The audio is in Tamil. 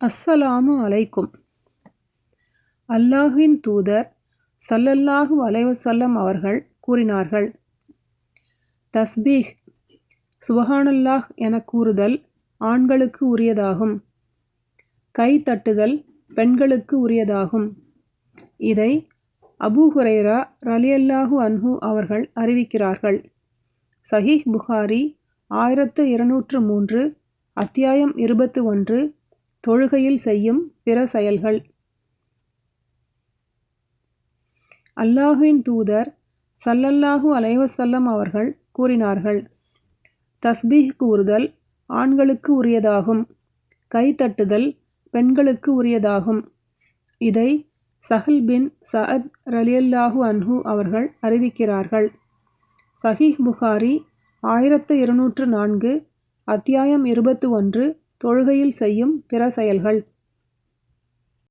அஸ்ஸலாமு அலைக்கும். அல்லாஹுவின் தூதர் சல்லல்லாஹு அலைவசல்லம் அவர்கள் கூறினார்கள் தஸ்பீஹ் சுபஹானல்லாஹ் என கூறுதல் ஆண்களுக்கு உரியதாகும். கை தட்டுதல் பெண்களுக்கு உரியதாகும். இதை அபூ ஹுரைரா ரலியல்லாஹு அன்ஹு அவர்கள் அறிவிக்கிறார்கள். சஹீஹ் புகாரி ஆயிரத்து இருநூற்று மூன்று அத்தியாயம் இருபத்து ஒன்று தொழுகையில் செய்யும் பிற செயல்கள். அல்லாஹுவின் தூதர் சல்லல்லாஹு அலைவசல்லம் அவர்கள் கூறினார்கள் தஸ்பீஹ் கூறுதல் ஆண்களுக்கு உரியதாகும் கைத்தட்டுதல் பெண்களுக்கு உரியதாகும். இதை சஹல் பின் சஅத் ரலியல்லாஹு அன்ஹு அவர்கள் அறிவிக்கிறார்கள். சஹீஹ் புகாரி ஆயிரத்து இருநூற்று நான்கு அத்தியாயம் இருபத்து ஒன்று தொழுகையில் செய்யும் பிற செயல்கள்.